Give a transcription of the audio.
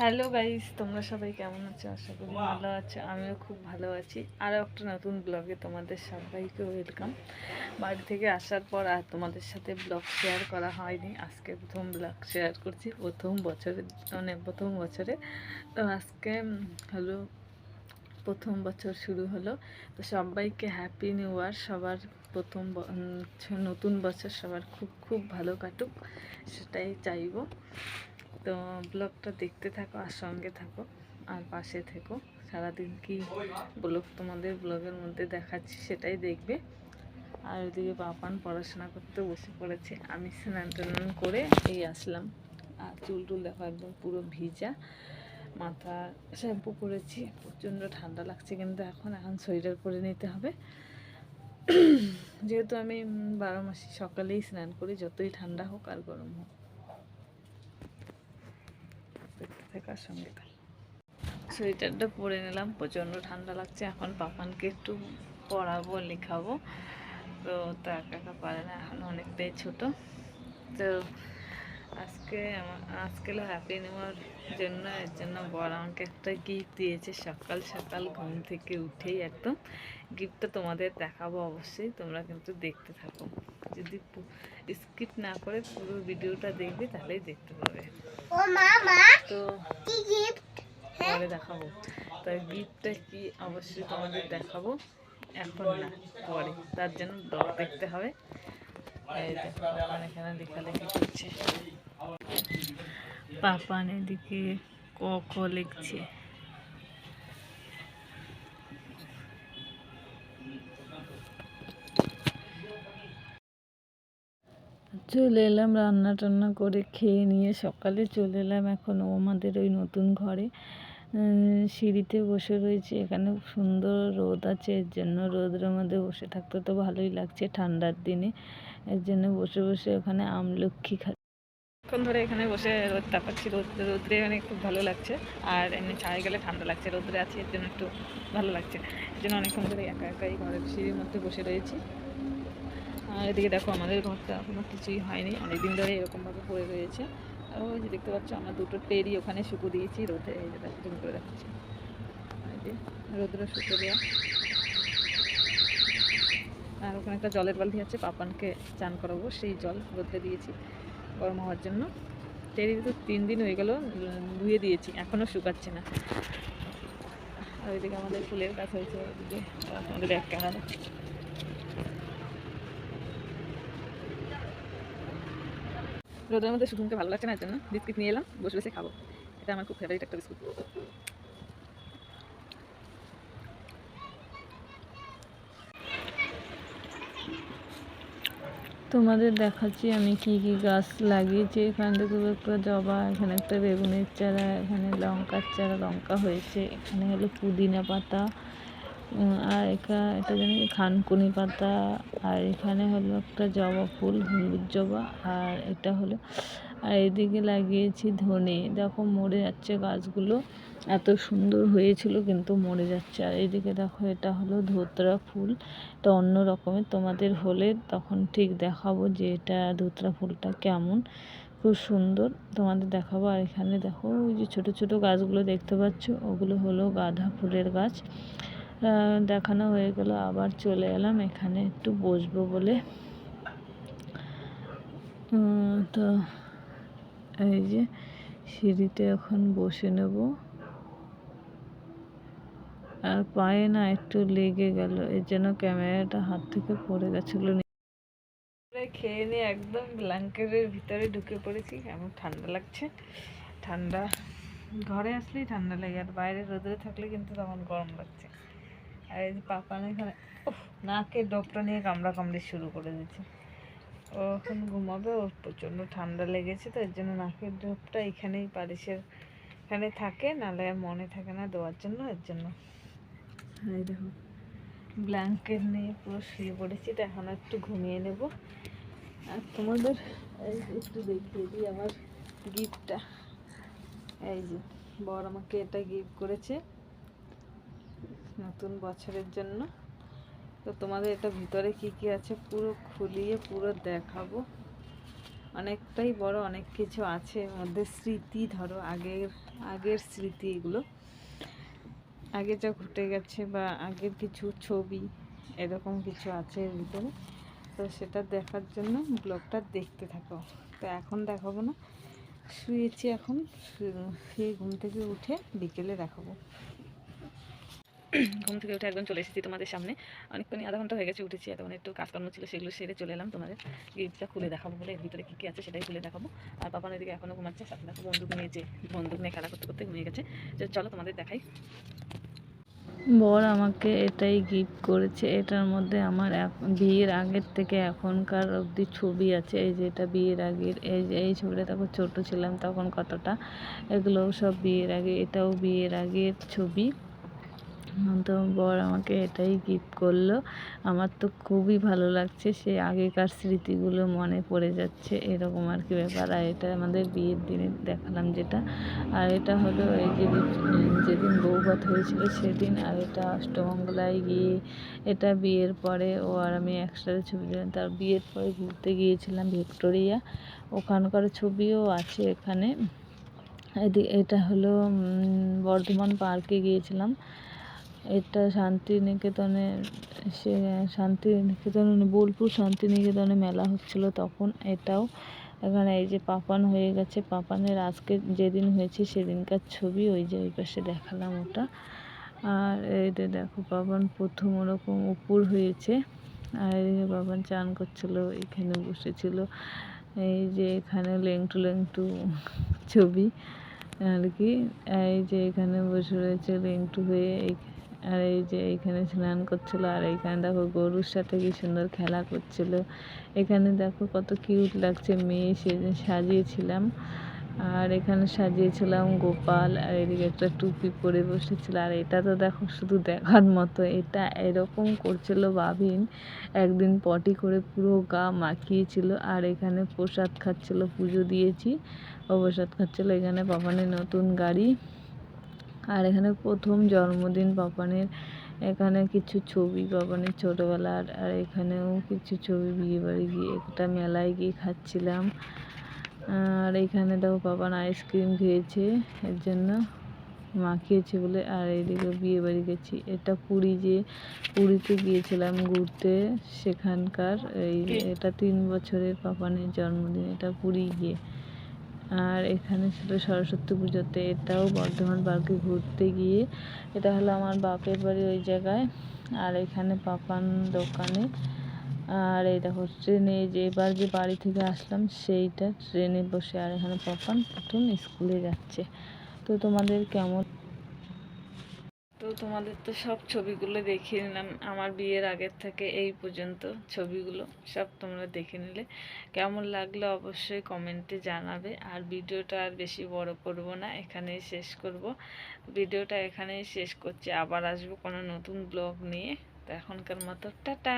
Hello guys তোমরা সবাই কেমন আছো? আশা করি ভালো আছো। আমিও খুব ভালো আছি। আরও একটা নতুন ব্লগে তোমাদের সবাইকে ওয়েলকাম বাড়ি থেকে আসার পর আর তোমাদের সাথে ব্লগ শেয়ার করা হয়নি। আজকে প্রথম ব্লগ শেয়ার করছি। প্রথম বছরে মানে প্রথম বছরে। তো আজকে হলো প্রথম বছর শুরু হলো। তো সবাইকে হ্যাপি নিউ ইয়ার সবার প্রথম নতুন বছর সবার খুব খুব ভালো কাটুক, সেটাই চাইব। তো ব্লগটা দেখতে থাকো, আর সঙ্গে থাকো, আর পাশে থেকো। সারাদিন কি ব্লগ তোমাদের ব্লগের মধ্যে দেখাচ্ছি সেটাই দেখবে। আর ওইদিকে বাপান পড়াশোনা করতে বসে পড়েছে, আমি স্নান টান করে এই আসলাম। আর চুল টুল দেখো একদম পুরো ভিজা, মাথা শ্যাম্পু করেছি, প্রচণ্ড ঠান্ডা লাগছে কিন্তু এখন এখন সোয়েটার পরে নিতে হবে। যেহেতু আমি বারো মাসে সকালেই স্নান করি, যতই ঠান্ডা হোক আর গরম হোক। থাকার সঙ্গে সোয়েটারটা পরে নিলাম, প্রচণ্ড ঠান্ডা লাগছে। এখন পাপানকে একটু পড়াবো, লেখাবো। তো তার একা পারে না, এখন অনেকটাই ছোট। তো আজকে আমার আজকে হ্যাপি নেওয়ার জন্য এর জন্য বড় আমাকে একটা গিফট দিয়েছে। সকাল সকাল ঘুম থেকে উঠেই একদম গিফটটা তোমাদের দেখাবো অবশ্যই তোমরা কিন্তু দেখতে থাকো। যদি স্কিপ না করে পুরো ভিডিওটা দেখবে তাহলেই দেখতে পাবে। ও মা মা তো কি গিফট পরে দেখাবো। তো গিফটটা কি অবশ্যই তোমাদের দেখাবো। এখন না পরে। তার জন্য ব্লগ দেখতে হবে। এখানে লেখালেখি করছে। পাপান এদিকে ক খ লিখছে। চলে এলাম রান্না টান্না করে খেয়ে নিয়ে সকালে চলে এলাম এখন আমাদের ওই নতুন ঘরে। সিঁড়িতে বসে রয়েছে, এখানে সুন্দর রোদ আছে, এর জন্য রোদের মধ্যে বসে থাকতে তো ভালোই লাগছে ঠান্ডার দিনে। এর জন্য বসে বসে ওখানে আমলক্ষী খা এখন ধরে এখানে বসে রোদ তাপাচ্ছি, রোদ রোদ্রে মানে খুব ভালো লাগছে। আর এমনি ছায় গেলে ঠান্ডা লাগছে রোদ্রে আছি, এর জন্য একটু ভালো লাগছে। এর জন্য অনেকক্ষণ ধরে একা একাই ঘরের সিঁড়ির মধ্যে বসে রয়েছি। আর এদিকে দেখো, আমাদের ঘরটা এখনও কিছুই হয়নি অনেক দিন ধরে এরকমভাবে পড়ে রয়েছে। আর ওই যে দেখতে পাচ্ছ, আমরা দুটো টেরি ওখানে শুকো দিয়েছি, রোদে এই যে দেখো করে দেখাচ্ছি। রোদ্রে শুকো দেওয়া আর ওখানে একটা জলের বালতি আছে, পাপানকে চান করাবো, সেই জল রোদে দিয়েছি। গরম হওয়ার জন্য। টেরি তো তিন দিন হয়ে গেল, ধুয়ে দিয়েছি এখনও শুকাচ্ছে না। আর ওইদিকে আমাদের ফুলের গাছ হয়েছে, ওইদিকে আমাদের এক কেনা রোদের মধ্যে শুকুনকে ভালো লাগছে না এর জন্য বিস্কিট নিয়ে এলাম, বসে বসে খাব। এটা আমার খুব ফেভারিট একটা বিস্কুট। তোমাদের দেখাচ্ছি আমি কি কি গাছ লাগিয়েছি। এখান থেকে একটা জবা, এখানে একটা বেগুনের চারা, এখানে লঙ্কার চারা, লঙ্কা হয়েছে, এখানে হলো পুদিনা পাতা আর একা এটা জানি খানকুনি পাতা, আর এখানে হলো একটা জবা ফুল, হলুদ জবা, আর এটা হলো, আর এদিকে লাগিয়েছি ধনে। দেখো মরে যাচ্ছে গাছগুলো। এত সুন্দর হয়েছিল কিন্তু মরে যাচ্ছে। আর এদিকে দেখো, এটা হলো ধোতরা ফুল। এটা অন্য রকমের। তোমাদের হলে তখন ঠিক দেখাবো যে এটা ধোতরা ফুলটা কেমন। খুব সুন্দর। তোমাদের দেখাবো। আর এখানে দেখো, ওই যে ছোটো ছোটো গাছগুলো দেখতে পাচ্ছ, ওগুলো হলো গাঁদা ফুলের গাছ। দেখানো হয়ে গেল। আবার চলে এলাম। এখানে একটু বসবো বলে। তো এই যে সিঁড়িতে এখন বসে নেব। আর পায়ে না একটু লেগে গেল। এর জন্য ক্যামেরাটা হাত থেকে পড়ে গেছিল। খেয়ে নিয়ে একদম ব্ল্যাঙ্কেটের ভিতরে ঢুকে পড়েছি। এমন ঠান্ডা লাগছে। ঠান্ডা ঘরে আসলেই ঠান্ডা লাগে আর বাইরে রোদে থাকলে কিন্তু তখন গরম লাগছে। আর এই যে পাপান এখানে উফ, নাকের ডগটা নিয়ে কামড়া কামড়ি শুরু করে দিয়েছে ও এখন ঘুমাবে ওর প্রচণ্ড ঠান্ডা লেগেছে তো এর জন্য নাকের ডোপটা এখানেই পালিশের এখানে থাকে নাহলে মনে থাকে না দেওয়ার জন্য এর জন্য। এই দেখো ব্ল্যাঙ্কেট নিয়ে পুরো শুয়ে পড়েছি, তো এখন একটু ঘুমিয়ে নেব। আর তোমাদের একটু দেখিয়ে দিই আমার গিফটটা এই যে, বর আমাকে এটা গিফট করেছে নতুন বছরের জন্য। তো তোমাদের এটা ভিতরে কি কি আছে পুরো খুলিয়ে পুরো দেখাবো। অনেকটাই বড়, অনেক কিছু আছে মধ্যে স্মৃতি ধরো, আগের আগের স্মৃতি এগুলো। আগে যা ঘটে গেছে বা আগের কিছু ছবি, এরকম কিছু আছে এর ভিতরে, তো সেটা দেখার জন্য ব্লগটা দেখতে থাকো। তো এখন দেখাবো না, শুয়েছি এখন, শুয়ে ঘুম থেকে উঠে বিকেলে দেখাবো। ঘুম থেকে উঠে একদম চলে এসেছি তোমাদের সামনে। অনেকক্ষণ আধা ঘণ্টা হয়ে গেছে, উঠেছি এতক্ষণ একটু কাজকর্ম ছিল সেগুলো সেরে চলে এলাম তোমাদের। গিফটটা খুলে দেখাবো বলে, এর ভিতরে কী কী আছে সেটাই খুলে দেখাবো। আর পাপান এদিকে এখনও ঘুমাচ্ছে, সাথে বন্দুক নিয়েছে বন্দুক নিয়ে খেলা করতে করতে ঘুমিয়ে গেছে। চলো তোমাদের দেখাই। বর আমাকে এটাই গিফট করেছে। এটার মধ্যে আমার বিয়ের আগের থেকে এখনকার অবধি ছবি আছে। এই যে এটা বিয়ের আগের, এই যে এই ছবিটা তখন ছোটো ছিলাম তখন কতটা, এগুলোও সব বিয়ের আগে, এটাও বিয়ের আগের ছবি। তো বর আমাকে এটাই গিফট করল। আমার তো খুবই ভালো লাগছে, সে আগেকার স্মৃতিগুলো মনে পড়ে যাচ্ছে। এরকম আর কি ব্যাপার। আর এটা আমাদের বিয়ের দিনে দেখালাম যেটা। আর এটা হলো এই যে যেদিন বৌভাত হয়েছিল সেদিন, আর এটা অষ্টমঙ্গলায় গিয়ে এটা বিয়ের পরে ও আর আমি একসাথে ছবি দিলাম তার বিয়ের পরে ঘুরতে গিয়েছিলাম ভিক্টোরিয়া। ওখানকার ছবিও আছে এখানে। এটা হলো বর্ধমান পার্কে গিয়েছিলাম। এটা শান্তিনিকেতনে, সে শান্তিনিকেতনে, বোলপুর শান্তিনিকেতনে মেলা হচ্ছিল তখন। এটাও এখানে এই যে পাপান হয়ে গেছে। পাপানের আজকে যেদিন হয়েছে সেদিনকার ছবি, ওই যে ওই পাশে দেখালাম ওটা। আর এই যে দেখো পাপান প্রথম ওরকম উপর হয়েছে। আর এদিকে পাপান চান করছিল, এখানে বসেছিল। এই যে এখানে লেংটু লেংটু ছবি, আর কি। এই যে এখানে বসে রয়েছে লেংটু হয়ে, এই- আর এই যে এখানে স্নান করছিল, আর এইখানে দেখো গরুর সাথে কি সুন্দর খেলা করছিল। এখানে দেখো কত কিউট লাগছে, মেয়ে সেদিন সাজিয়েছিলাম। আর এখানে সাজিয়েছিলাম গোপাল, আর এদিকে একটা টুপি পরে বসেছিল। আর এটা তো দেখো শুধু দেখার মতো, এটা এরকম করছিল বাবিন একদিন পটি করে পুরো গা মাখিয়েছিল। আর এখানে প্রসাদ খাচ্ছিল, পুজো দিয়েছি। ও প্রসাদ খাচ্ছিল, এখানে পাপানের নতুন গাড়ি। আর এখানে প্রথম জন্মদিন পাপানের। এখানে কিছু ছবি পাপানের ছোটোবেলার আর এখানেও কিছু ছবি বিয়ে বাড়ি গিয়ে একটা মেলায় গিয়ে খাচ্ছিলাম। আর এখানে দেখো পাপান আইসক্রিম খেয়েছে এর জন্য মাখিয়েছে বলে। আর এইদিকে বিয়ে বাড়ি গেছি। এটা পুরী যে পুরীতে গিয়েছিলাম ঘুরতে সেখানকার এই এটা তিন বছরের পাপানের জন্মদিন এটা পুরী গিয়ে। আর এখানে ছিল সরস্বতী পুজোতে, এটাও বর্ধমান পার্কে ঘুরতে গিয়ে। এটা হলো আমার বাপের বাড়ি ওই জায়গায়, আর এখানে পাপান দোকানে। আর এই দেখো, ট্রেনে যে এবার যে বাড়ি থেকে আসলাম, সেইটা ট্রেনে বসে, আর এখানে পাপান প্রথম স্কুলে যাচ্ছে। তো তোমাদের কেমন তো তোমাদের তো সব ছবিগুলো দেখিয়ে নিলাম। আমার বিয়ের আগের থেকে এই পর্যন্ত ছবিগুলো সব তোমরা দেখে নিলে। কেমন লাগল অবশ্যই কমেন্টে জানাবে। আর ভিডিওটা আর বেশি বড় করব না, এখানেই শেষ করব। ভিডিওটা এখানেই শেষ করছি। আবার আসব কোনো নতুন ব্লগ নিয়ে। তো এখনকার মতো, টাটা!